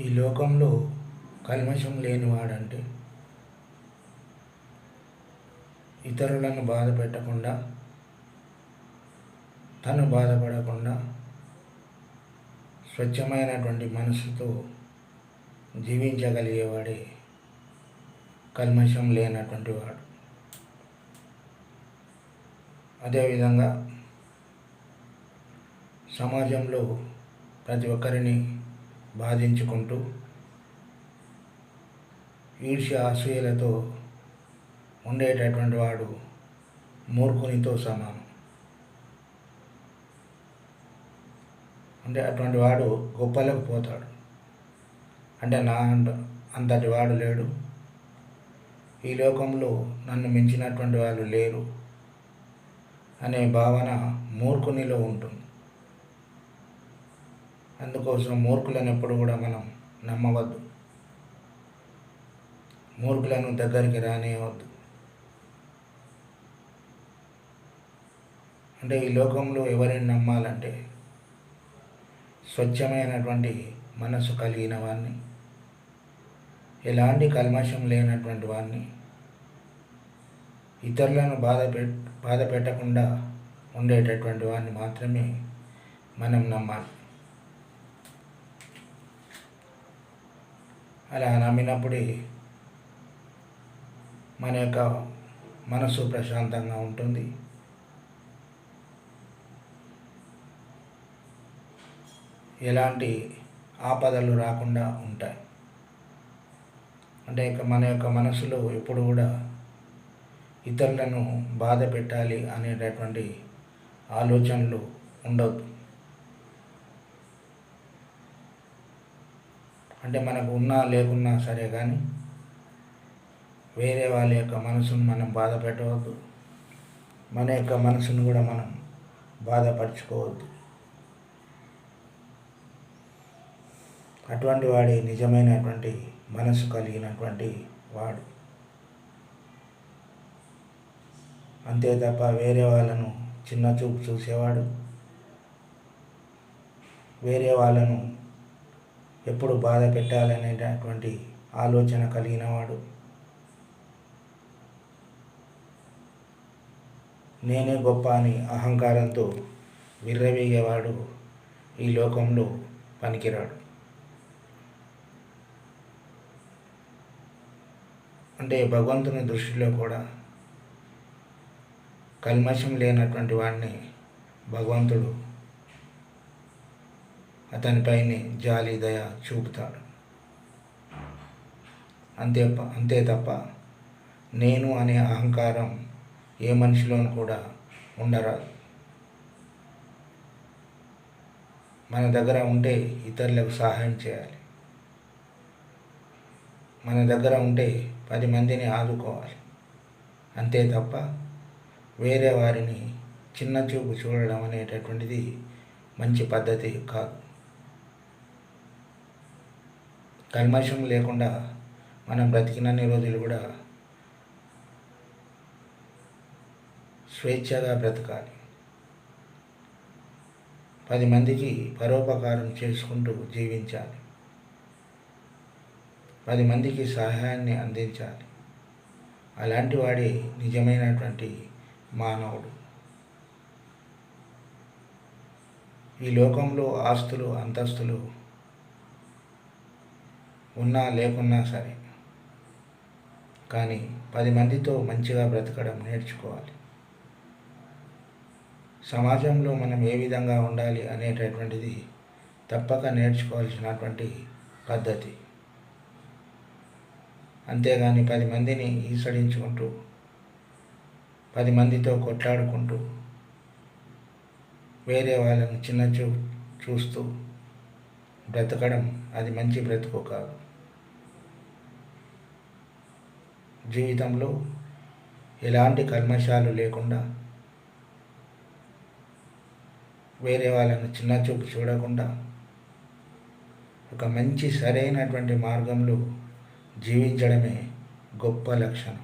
ఈ లోకంలో కల్మషం లేనివాడంటే ఇతరులను బాధ పెట్టకుండా తను బాధపడకుండా స్వచ్ఛమైనటువంటి మనసుతో జీవించగలిగేవాడే కల్మషం లేనటువంటి వాడు. అదేవిధంగా సమాజంలో ప్రతి ఒక్కరిని బాధించుకుంటూ ఈర్ష్య అసూయలతో ఉండేటటువంటి వాడు మూర్ఖునితో సమానం. అంటే అటువంటి వాడు గొప్పలకు పోతాడు. అంటే నా అంత అంతటి వాడు లేడు. ఈ లోకంలో నన్ను మించినటువంటి వాళ్ళు లేరు అనే భావన మూర్ఖునిలో ఉంటుంది. అందుకోసం మూర్ఖులను ఎప్పుడు కూడా మనం నమ్మవద్దు. మూర్ఖులను దగ్గరికి రానియవద్దు. అంటే ఈ లోకంలో ఎవరిని నమ్మాలంటే స్వచ్ఛమైనటువంటి మనసు కలిగిన వారిని ఎలాంటి కల్మషం లేనటువంటి వాడిని ఇతరులను బాధ బాధ పెట్టకుండా ఉండేటటువంటి వాడిని మాత్రమే మనం నమ్మాలి. అలా నమ్మినప్పుడే మన యొక్క మనసు ప్రశాంతంగా ఉంటుంది. ఎలాంటి ఆపదలు రాకుండా ఉంటాయి. అంటే ఇక మన యొక్క మనసులో ఎప్పుడు కూడా ఇతరులను బాధ పెట్టాలి అనేటటువంటి ఆలోచనలు ఉండవు. అంటే మనకు ఉన్నా లేకున్నా సరే కానీ వేరే వాళ్ళ యొక్క మనసును మనం బాధ పెట్టవద్దు. మన యొక్క మనసును కూడా మనం బాధపరచుకోవద్దు. అటువంటి వాడి నిజమైనటువంటి మనసు కలిగినటువంటి వాడు. అంతే తప్ప వేరే వాళ్ళను చిన్న చూపు చూసేవాడు. వేరే వాళ్ళను ఎప్పుడు బాధ పెట్టాలనేటటువంటి ఆలోచన కలిగినవాడు. నేనే గొప్ప అని అహంకారంతో విర్రవీగేవాడు ఈ లోకంలో పనికిరాడు. అంటే భగవంతుని దృష్టిలో కూడా కల్మషం లేనటువంటి వాడిని భగవంతుడు అతనిపైనే జాలి దయ చూపుతాడు. అంతే అంతే తప్ప నేను అనే అహంకారం ఏ మనిషిలోనూ కూడా ఉండరాదు. మన దగ్గర ఉంటే ఇతరులకు సహాయం చేయాలి. మన దగ్గర ఉంటే పది మందిని ఆదుకోవాలి. అంతే తప్ప వేరే వారిని చిన్న చూపు చూడడం అనేటటువంటిది మంచి పద్ధతి కాదు. కల్మషం లేకుండా మనం బ్రతికినన్ని రోజులు కూడా స్వేచ్ఛగా బ్రతకాలి. పది మందికి పరోపకారం చేసుకుంటూ జీవించాలి. పది మందికి సహాయాన్ని అందించాలి. అలాంటి వాడే నిజమైనటువంటి మానవుడు. ఈ లోకంలో ఆస్తులు అంతస్తులు ఉన్నా లేకున్నా సరే. కానీ పది మందితో మంచిగా బ్రతకడం నేర్చుకోవాలి. సమాజంలో మనం ఏ విధంగా ఉండాలి అనేటటువంటిది తప్పక నేర్చుకోవాల్సినటువంటి పద్ధతి. అంతేగాని పది మందిని ఈసడించుకుంటూ పది మందితో కొట్లాడుకుంటూ వేరే వాళ్ళని చిన్న చూ చూస్తూ బ్రతకడం అది మంచి బ్రతుకు కాదు. జీవితంలో ఎలాంటి కల్మషాలు లేకుండా వేరే వాళ్ళని చిన్న చూపు చూడకుండా ఒక మంచి సరైనటువంటి మార్గంలో జీవించడమే గొప్ప లక్షణం.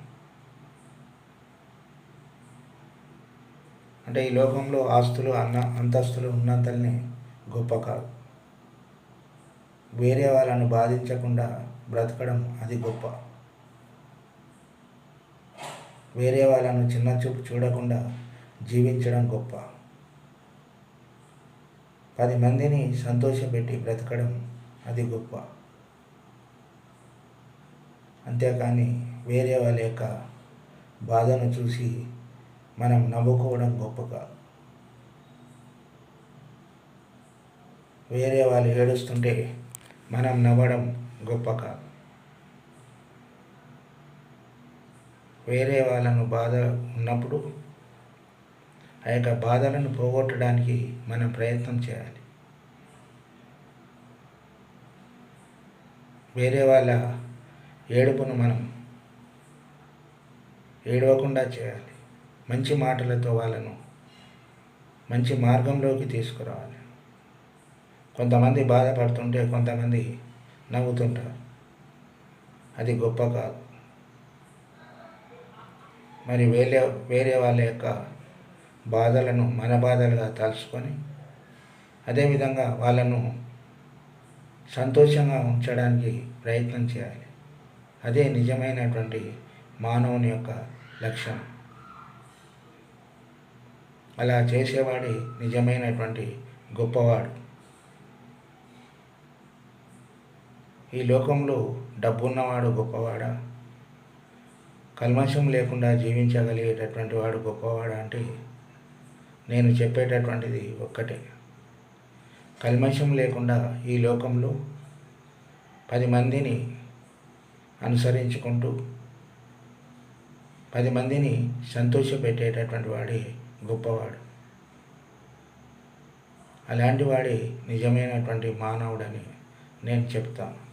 అంటే ఈ లోకంలో ఆస్తులు అన్న అంతస్తులు ఉన్నంతల్ని గొప్ప కాదు. వేరే వాళ్ళను బాధించకుండా బ్రతకడం అది గొప్ప. వేరే వాళ్ళను చిన్న చూపు చూడకుండా జీవించడం గొప్ప. పది మందిని సంతోషపెట్టి బ్రతకడం అది గొప్ప. అంతేకాని వేరే వాళ్ళ యొక్క బాధను చూసి మనం నవ్వుకోవడం గొప్ప కాదు. వేరే వాళ్ళు ఏడుస్తుంటే మనం నవ్వడం గొప్ప కాదు. వేరే వాళ్ళను బాధ ఉన్నప్పుడు ఆ యొక్క బాధలను పోగొట్టడానికి మనం ప్రయత్నం చేయాలి. వేరే వాళ్ళ ఏడుపును మనం ఏడవకుండా చేయాలి. మంచి మాటలతో వాళ్ళను మంచి మార్గంలోకి తీసుకురావాలి. కొంతమంది బాధపడుతుంటే కొంతమంది నవ్వుతుంటారు. అది గొప్ప కాదు. మరి వేరే వేరే వాళ్ళ యొక్క బాధలను మన బాధలుగా తలుచుకొని అదేవిధంగా వాళ్ళను సంతోషంగా ఉంచడానికి ప్రయత్నం చేయాలి. అదే నిజమైనటువంటి మానవుని యొక్క లక్ష్యం అలా చేసేవాడి నిజమైనటువంటి గొప్పవాడు. ఈ లోకంలో డబ్బున్నవాడు గొప్పవాడా? కల్మషం లేకుండా జీవించగలిగేటటువంటి వాడు గొప్పవాడు అంటే నేను చెప్పేటటువంటిది ఒక్కటే. కల్మషం లేకుండా ఈ లోకంలో పది మందిని అనుసరించుకుంటూ పది మందిని సంతోషపెట్టేటటువంటి వాడే గొప్పవాడు. అలాంటి వాడే నిజమైనటువంటి మానవుడని నేను చెప్తాను.